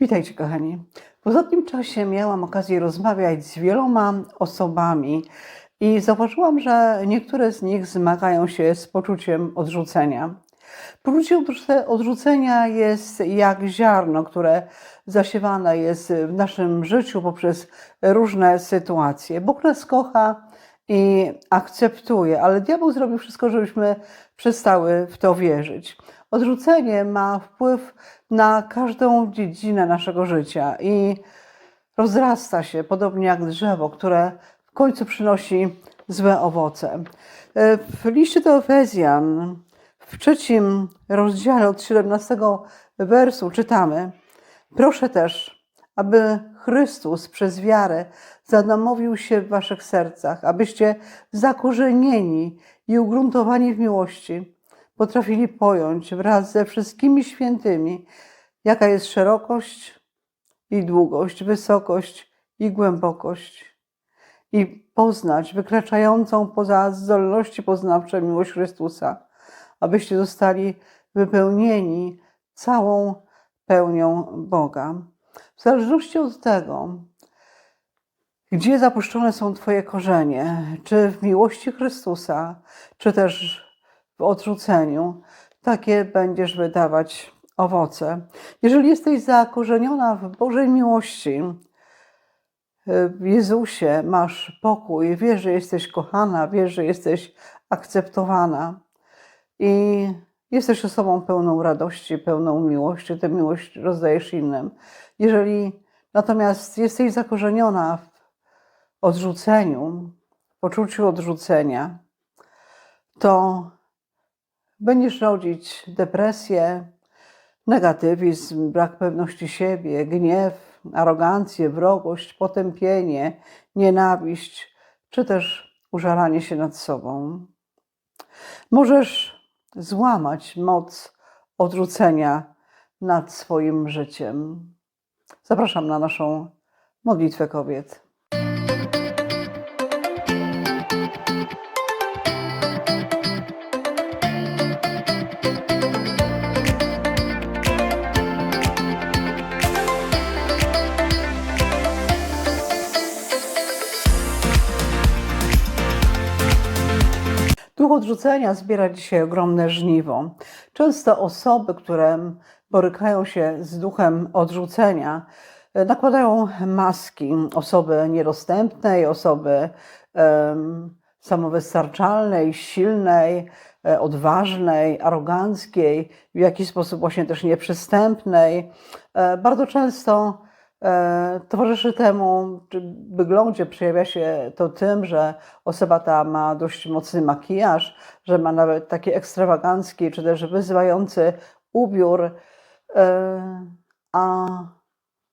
Witajcie, kochani. W ostatnim czasie miałam okazję rozmawiać z wieloma osobami i zauważyłam, że niektóre z nich zmagają się z poczuciem odrzucenia. Poczucie odrzuce- odrzucenia jest jak ziarno, które zasiewane jest w naszym życiu poprzez różne sytuacje. Bóg nas kocha i akceptuje, ale diabeł zrobił wszystko, żebyśmy przestały w to wierzyć. Odrzucenie ma wpływ na każdą dziedzinę naszego życia i rozrasta się, podobnie jak drzewo, które w końcu przynosi złe owoce. W liście do Efezjan, w trzecim rozdziale od 17 wersu czytamy: Proszę też, aby Chrystus przez wiarę zadomowił się w waszych sercach, abyście zakorzenieni i ugruntowani w miłości potrafili pojąć wraz ze wszystkimi świętymi, jaka jest szerokość i długość, wysokość i głębokość, i poznać wykraczającą poza zdolności poznawcze miłość Chrystusa, abyście zostali wypełnieni całą pełnią Boga. W zależności od tego, gdzie zapuszczone są Twoje korzenie, czy w miłości Chrystusa, czy też w odrzuceniu, takie będziesz wydawać owoce. Jeżeli jesteś zakorzeniona w Bożej miłości, w Jezusie masz pokój, wiesz, że jesteś kochana, wiesz, że jesteś akceptowana i jesteś osobą pełną radości, pełną miłości, tę miłość rozdajesz innym. Jeżeli natomiast jesteś zakorzeniona w odrzuceniu, w poczuciu odrzucenia, to będziesz rodzić depresję, negatywizm, brak pewności siebie, gniew, arogancję, wrogość, potępienie, nienawiść, czy też użalanie się nad sobą. Możesz złamać moc odrzucenia nad swoim życiem. Zapraszam na naszą modlitwę kobiet. Duch odrzucenia zbiera dzisiaj ogromne żniwo. Często osoby, które borykają się z duchem odrzucenia, e, nakładają maski osoby niedostępnej, osoby em, samowystarczalnej, silnej, e, odważnej, aroganckiej, w jakiś sposób właśnie też nieprzystępnej. E, Bardzo często Towarzyszy temu, czy wyglądzie przejawia się to tym, że osoba ta ma dość mocny makijaż, że ma nawet taki ekstrawagancki, czy też wyzywający ubiór, e, a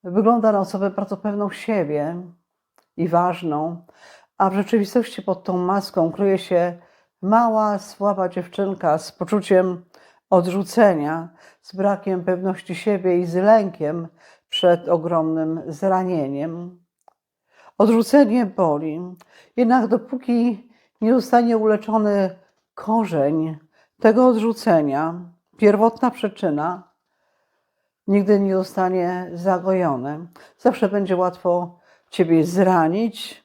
wygląda na osobę bardzo pewną siebie i ważną, a w rzeczywistości pod tą maską kryje się mała, słaba dziewczynka z poczuciem odrzucenia, z brakiem pewności siebie i z lękiem przed ogromnym zranieniem. Odrzucenie boli, jednak dopóki nie zostanie uleczony korzeń tego odrzucenia, pierwotna przyczyna, nigdy nie zostanie zagojony. Zawsze będzie łatwo Ciebie zranić,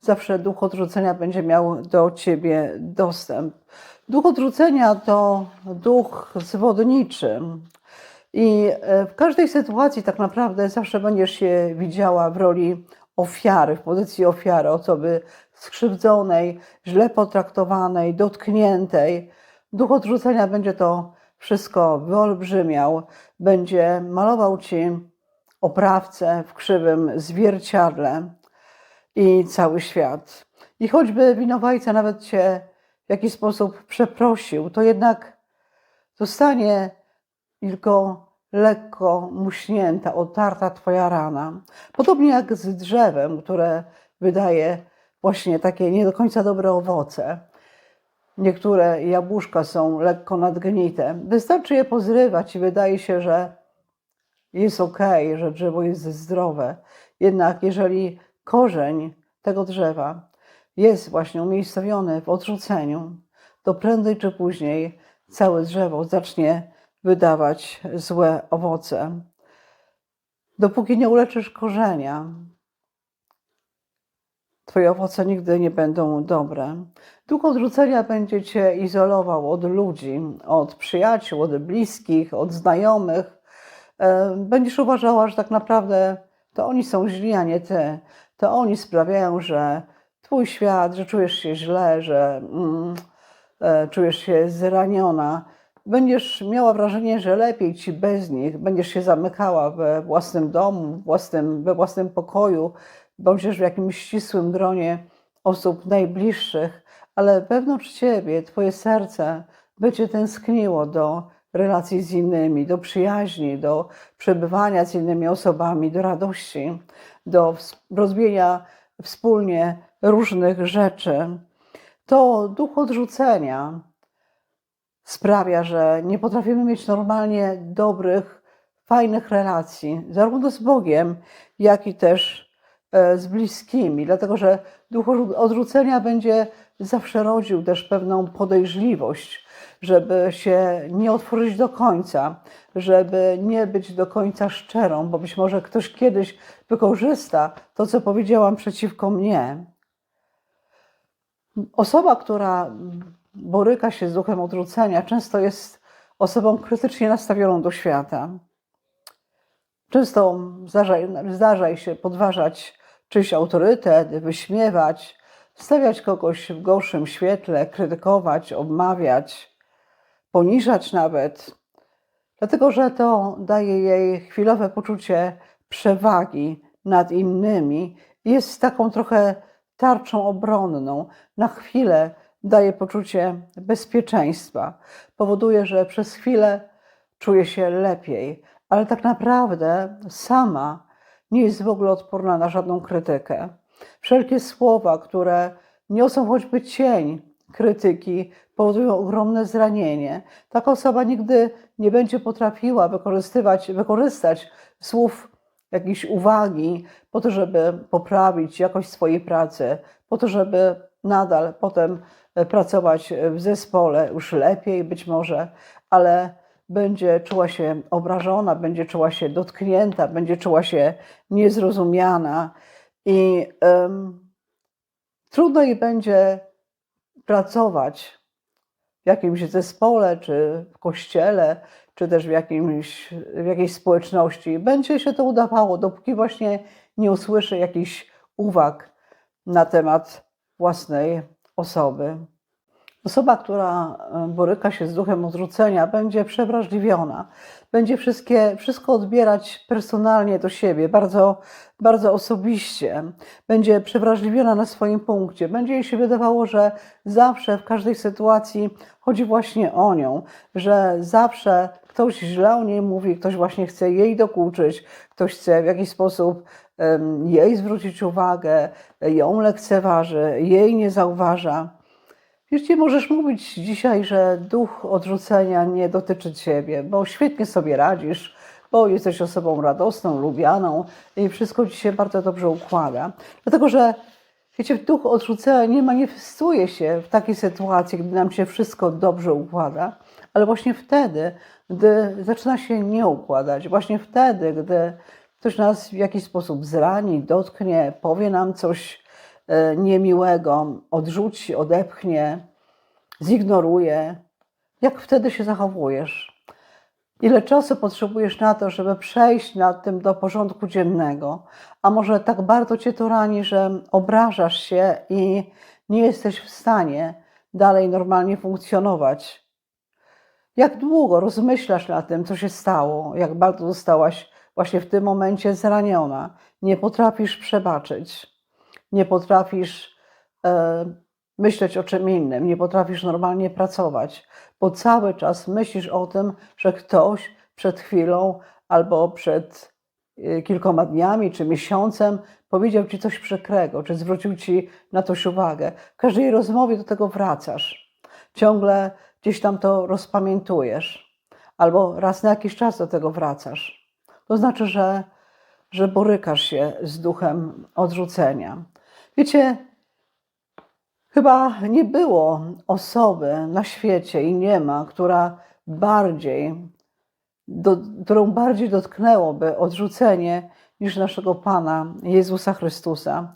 zawsze duch odrzucenia będzie miał do Ciebie dostęp. Duch odrzucenia to duch zwodniczy, i e, w każdej sytuacji tak naprawdę zawsze będziesz się widziała w roli ofiary, w pozycji ofiary, osoby skrzywdzonej, źle potraktowanej, dotkniętej. Duch odrzucenia będzie to wszystko wyolbrzymiał, będzie malował ci oprawcę w krzywym zwierciadle i cały świat. I choćby winowajca nawet cię w jakiś sposób przeprosił, to jednak zostanie tylko lekko muśnięta, otarta Twoja rana. Podobnie jak z drzewem, które wydaje właśnie takie nie do końca dobre owoce. Niektóre jabłuszka są lekko nadgnite. Wystarczy je pozrywać i wydaje się, że jest ok, że drzewo jest zdrowe. Jednak jeżeli korzeń tego drzewa jest właśnie umiejscowiony w odrzuceniu, to prędzej czy później całe drzewo zacznie wydawać złe owoce. Dopóki nie uleczysz korzenia, Twoje owoce nigdy nie będą dobre. Duch odrzucenia będzie Cię izolował od ludzi, od przyjaciół, od bliskich, od znajomych. E, Będziesz uważała, że tak naprawdę to oni są źli, a nie Ty. To oni sprawiają, że Twój świat, że czujesz się źle, że mm, e, czujesz się zraniona. Będziesz miała wrażenie, że lepiej ci bez nich, będziesz się zamykała we własnym domu, własnym, we własnym pokoju, bądź w jakimś ścisłym gronie osób najbliższych, ale wewnątrz ciebie, twoje serce będzie tęskniło do relacji z innymi, do przyjaźni, do przebywania z innymi osobami, do radości, do rozwijania wspólnie różnych rzeczy. To duch odrzucenia sprawia, że nie potrafimy mieć normalnie dobrych, fajnych relacji, zarówno z Bogiem, jak i też e, z bliskimi, dlatego że duch odrzu- odrzucenia będzie zawsze rodził też pewną podejrzliwość, żeby się nie otworzyć do końca, żeby nie być do końca szczerą, bo być może ktoś kiedyś wykorzysta to, co powiedziałam przeciwko mnie. Osoba, która boryka się z duchem odrzucenia, często jest osobą krytycznie nastawioną do świata. Często zdarza, zdarza się podważać czyjś autorytet, wyśmiewać, stawiać kogoś w gorszym świetle, krytykować, obmawiać, poniżać nawet, dlatego że to daje jej chwilowe poczucie przewagi nad innymi. Jest taką trochę tarczą obronną. Na chwilę daje poczucie bezpieczeństwa. Powoduje, że przez chwilę czuje się lepiej, ale tak naprawdę sama nie jest w ogóle odporna na żadną krytykę. Wszelkie słowa, które niosą choćby cień krytyki, powodują ogromne zranienie. Taka osoba nigdy nie będzie potrafiła wykorzystywać, wykorzystać słów jakiejś uwagi po to, żeby poprawić jakość swojej pracy, po to, żeby nadal potem pracować w zespole już lepiej być może, ale będzie czuła się obrażona, będzie czuła się dotknięta, będzie czuła się niezrozumiana i em, trudno jej będzie pracować w jakimś zespole, czy w kościele, czy też w, jakimś, w jakiejś społeczności. Będzie się to udawało, dopóki właśnie nie usłyszy jakichś uwag na temat własnej osoby. Osoba, która boryka się z duchem odrzucenia, będzie przewrażliwiona, będzie wszystkie, wszystko odbierać personalnie do siebie, bardzo, bardzo osobiście, będzie przewrażliwiona na swoim punkcie, będzie jej się wydawało, że zawsze w każdej sytuacji chodzi właśnie o nią, że zawsze ktoś źle o niej mówi, ktoś właśnie chce jej dokuczyć, ktoś chce w jakiś sposób em, jej zwrócić uwagę, ją lekceważy, jej nie zauważa. Wiecie, możesz mówić dzisiaj, że duch odrzucenia nie dotyczy ciebie, bo świetnie sobie radzisz, bo jesteś osobą radosną, lubianą i wszystko ci się bardzo dobrze układa. Dlatego, że wiecie, duch odrzucenia nie manifestuje się w takiej sytuacji, gdy nam się wszystko dobrze układa, ale właśnie wtedy, gdy zaczyna się nie układać, właśnie wtedy, gdy ktoś nas w jakiś sposób zrani, dotknie, powie nam coś niemiłego, odrzuci, odepchnie, zignoruje. Jak wtedy się zachowujesz? Ile czasu potrzebujesz na to, żeby przejść nad tym do porządku dziennego? A może tak bardzo cię to rani, że obrażasz się i nie jesteś w stanie dalej normalnie funkcjonować? Jak długo rozmyślasz nad tym, co się stało, jak bardzo zostałaś właśnie w tym momencie zraniona? Nie potrafisz przebaczyć, nie potrafisz e, myśleć o czym innym, nie potrafisz normalnie pracować, bo cały czas myślisz o tym, że ktoś przed chwilą albo przed y, kilkoma dniami czy miesiącem powiedział ci coś przykrego, czy zwrócił ci na coś uwagę. W każdej rozmowie do tego wracasz. Ciągle gdzieś tam to rozpamiętujesz, albo raz na jakiś czas do tego wracasz. To znaczy, że, że borykasz się z duchem odrzucenia. Wiecie, Chyba nie było osoby na świecie i nie ma, która bardziej do, którą bardziej dotknęłoby odrzucenie niż naszego Pana Jezusa Chrystusa.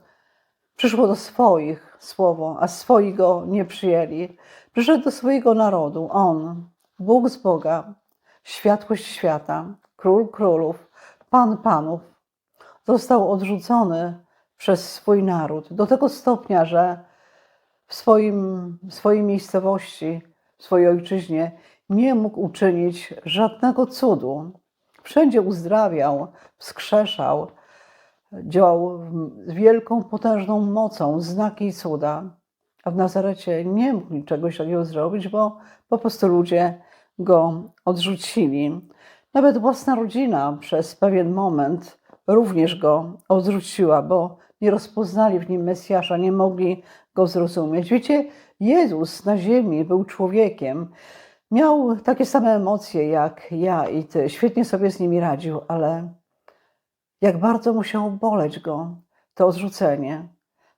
Przyszło do swoich słowo, a swoi go nie przyjęli. Przyszedł do swojego narodu. On, Bóg z Boga, światłość świata, król królów, pan panów, został odrzucony przez swój naród do tego stopnia, że w swoim, w swojej miejscowości, w swojej ojczyźnie nie mógł uczynić żadnego cudu. Wszędzie uzdrawiał, wskrzeszał, działał z wielką, potężną mocą, znaki i cuda. A w Nazarecie nie mógł czegoś takiego zrobić, bo po prostu ludzie go odrzucili. Nawet własna rodzina przez pewien moment również go odrzuciła, bo nie rozpoznali w nim Mesjasza, nie mogli go zrozumieć. Wiecie, Jezus na ziemi był człowiekiem. Miał takie same emocje jak ja i ty. Świetnie sobie z nimi radził, ale jak bardzo musiało boleć go to odrzucenie.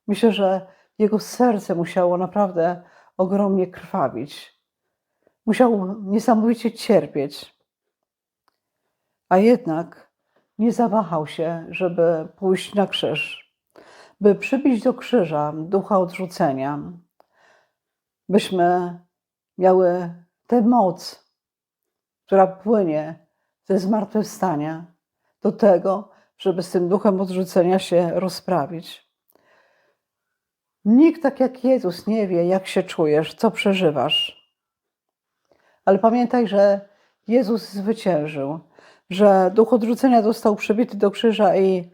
Myślę, że jego serce musiało naprawdę ogromnie krwawić. Musiał niesamowicie cierpieć. A jednak nie zawahał się, żeby pójść na krzyż, by przybić do krzyża ducha odrzucenia, byśmy miały tę moc, która płynie ze zmartwychwstania, do tego, żeby z tym duchem odrzucenia się rozprawić. Nikt tak jak Jezus nie wie, jak się czujesz, co przeżywasz. Ale pamiętaj, że Jezus zwyciężył, że duch odrzucenia został przybity do krzyża i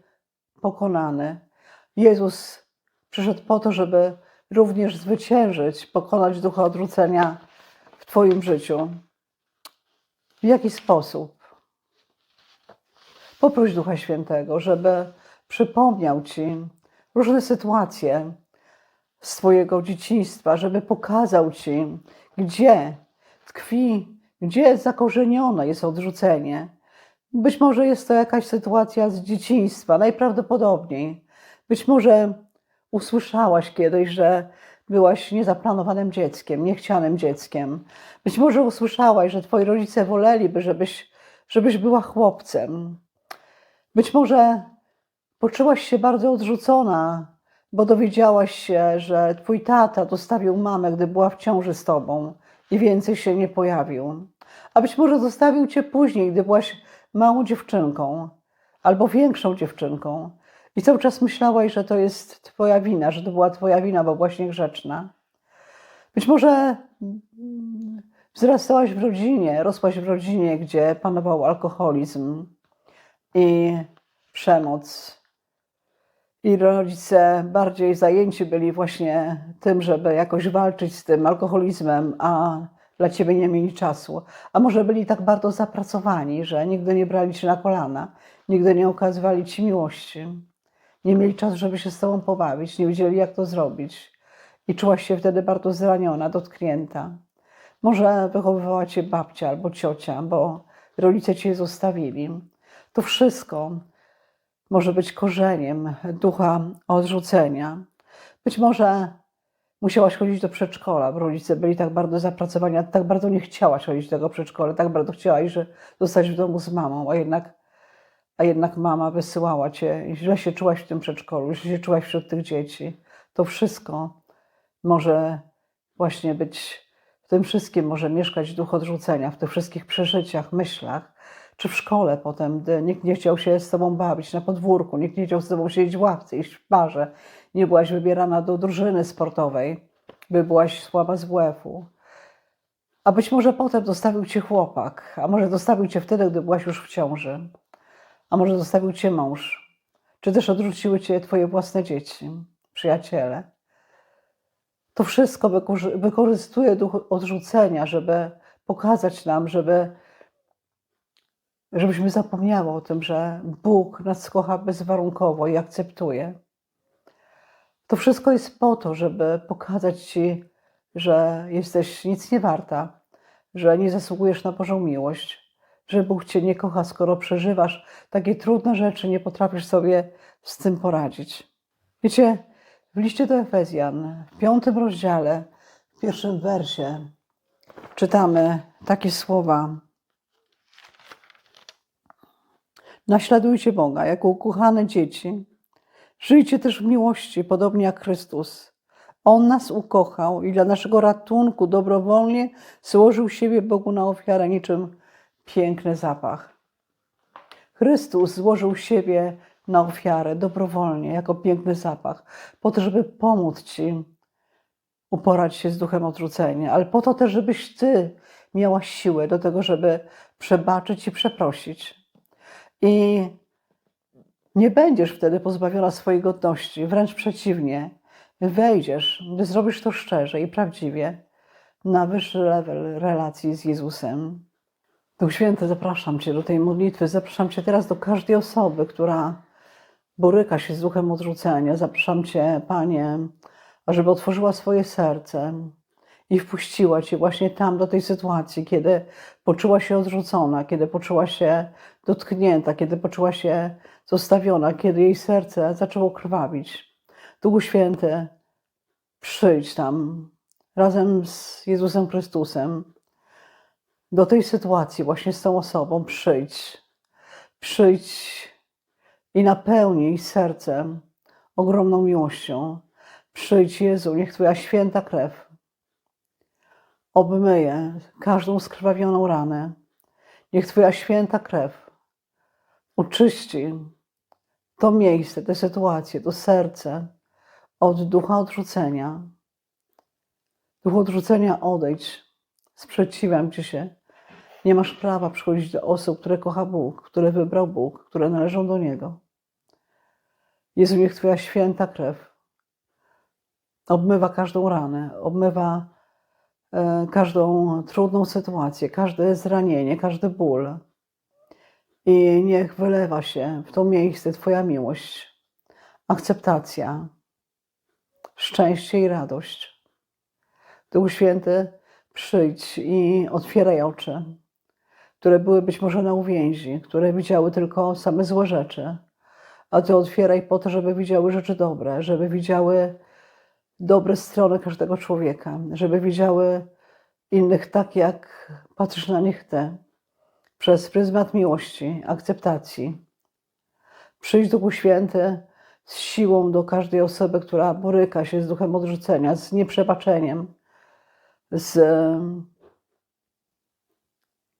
pokonany. Jezus przyszedł po to, żeby również zwyciężyć, pokonać ducha odrzucenia w Twoim życiu. W jaki sposób? Poproś Ducha Świętego, żeby przypomniał Ci różne sytuacje z Twojego dzieciństwa, żeby pokazał Ci, gdzie tkwi, gdzie zakorzenione jest odrzucenie. Być może jest to jakaś sytuacja z dzieciństwa, najprawdopodobniej. Być może usłyszałaś kiedyś, że byłaś niezaplanowanym dzieckiem, niechcianym dzieckiem. Być może usłyszałaś, że twoi rodzice woleliby, żebyś, żebyś była chłopcem. Być może poczułaś się bardzo odrzucona, bo dowiedziałaś się, że twój tata dostawił mamę, gdy była w ciąży z tobą i więcej się nie pojawił. A być może zostawił cię później, gdy byłaś małą dziewczynką albo większą dziewczynką. I cały czas myślałaś, że to jest Twoja wina, że to była Twoja wina, bo byłaś niegrzeczna. Być może mm, wzrastałaś w rodzinie, rosłaś w rodzinie, gdzie panował alkoholizm i przemoc. I rodzice bardziej zajęci byli właśnie tym, żeby jakoś walczyć z tym alkoholizmem, a dla ciebie nie mieli czasu. A może byli tak bardzo zapracowani, że nigdy nie brali cię na kolana, nigdy nie okazywali ci miłości. Nie mieli czasu, żeby się z tobą pobawić, nie wiedzieli, jak to zrobić. I czułaś się wtedy bardzo zraniona, dotknięta. Może wychowywała cię babcia albo ciocia, bo rodzice cię zostawili. To wszystko może być korzeniem ducha odrzucenia. Być może musiałaś chodzić do przedszkola, bo rodzice byli tak bardzo zapracowani, a tak bardzo nie chciałaś chodzić do tego przedszkola, tak bardzo chciałaś, że zostać w domu z mamą, a jednak, a jednak mama wysyłała cię źle się czułaś w tym przedszkolu, źle się czułaś wśród tych dzieci. To wszystko może właśnie być, w tym wszystkim może mieszkać duch odrzucenia, w tych wszystkich przeżyciach, myślach, czy w szkole potem, gdy nikt nie chciał się z tobą bawić na podwórku, nikt nie chciał z tobą siedzieć w ławce, iść w barze, nie byłaś wybierana do drużyny sportowej, by byłaś słaba z WF-u. A być może potem zostawił cię chłopak, a może zostawił cię wtedy, gdy byłaś już w ciąży, a może zostawił cię mąż, czy też odrzuciły cię twoje własne dzieci, przyjaciele. To wszystko wykorzy- wykorzystuje duch odrzucenia, żeby pokazać nam, żeby żebyśmy zapomniały o tym, że Bóg nas kocha bezwarunkowo i akceptuje. To wszystko jest po to, żeby pokazać Ci, że jesteś nic nie warta, że nie zasługujesz na Bożą miłość, że Bóg Cię nie kocha, skoro przeżywasz takie trudne rzeczy, nie potrafisz sobie z tym poradzić. Wiecie, w liście do Efezjan, w piątym rozdziale, w pierwszym wersie, czytamy takie słowa. Naśladujcie Boga jako ukochane dzieci. Żyjcie też w miłości, podobnie jak Chrystus. On nas ukochał i dla naszego ratunku dobrowolnie złożył siebie Bogu na ofiarę niczym piękny zapach. Chrystus złożył siebie na ofiarę dobrowolnie, jako piękny zapach, po to, żeby pomóc Ci uporać się z duchem odrzucenia, ale po to też, żebyś Ty miała siłę do tego, żeby przebaczyć i przeprosić. I nie będziesz wtedy pozbawiona swojej godności, wręcz przeciwnie. Wejdziesz, gdy zrobisz to szczerze i prawdziwie, na wyższy level relacji z Jezusem. Duch Święty, zapraszam Cię do tej modlitwy. Zapraszam Cię teraz do każdej osoby, która boryka się z duchem odrzucenia. Zapraszam Cię, Panie, ażeby otworzyła swoje serce i wpuściła Cię właśnie tam do tej sytuacji, kiedy poczuła się odrzucona, kiedy poczuła się dotknięta, kiedy poczuła się zostawiona, kiedy jej serce zaczęło krwawić. Duchu Święty, przyjdź tam razem z Jezusem Chrystusem do tej sytuacji, właśnie z tą osobą. Przyjdź, przyjdź i napełnij serce ogromną miłością. Przyjdź, Jezu, niech Twoja święta krew obmyje każdą skrwawioną ranę. Niech Twoja święta krew uczyści to miejsce, tę sytuację, to serce od ducha odrzucenia. Duch odrzucenia odejdź, sprzeciwiam Ci się. Nie masz prawa przychodzić do osób, które kocha Bóg, które wybrał Bóg, które należą do Niego. Jezu, niech Twoja święta krew obmywa każdą ranę, obmywa e, każdą trudną sytuację, każde zranienie, każdy ból. I niech wylewa się w to miejsce Twoja miłość, akceptacja, szczęście i radość. Duch Święty, przyjdź i otwieraj oczy, które były być może na uwięzi, które widziały tylko same złe rzeczy, a Ty otwieraj po to, żeby widziały rzeczy dobre, żeby widziały dobre strony każdego człowieka, żeby widziały innych tak, jak patrzysz na nich Ty, przez pryzmat miłości, akceptacji. Przyjdź Duchu Święty z siłą do każdej osoby, która boryka się z duchem odrzucenia, z nieprzebaczeniem, z em,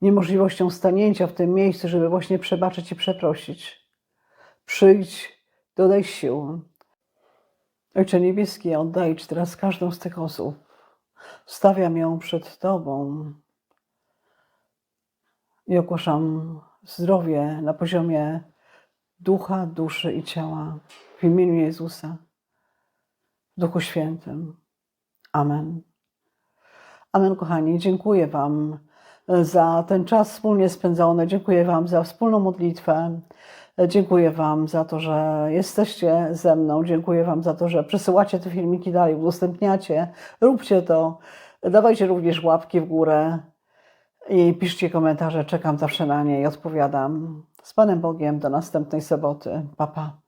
niemożliwością stanięcia w tym miejscu, żeby właśnie przebaczyć i przeprosić. Przyjdź, dodaj sił. Ojcze Niebieski, oddaj Ci teraz każdą z tych osób. Stawiam ją przed Tobą i ogłaszam zdrowie na poziomie ducha, duszy i ciała w imieniu Jezusa, w Duchu Świętym. Amen. Amen, kochani. Dziękuję Wam za ten czas wspólnie spędzony. Dziękuję Wam za wspólną modlitwę. Dziękuję Wam za to, że jesteście ze mną. Dziękuję Wam za to, że przesyłacie te filmiki dalej, udostępniacie. Róbcie to. Dawajcie również łapki w górę i piszcie komentarze. Czekam zawsze na nie i odpowiadam. Z Panem Bogiem do następnej soboty. Pa, pa.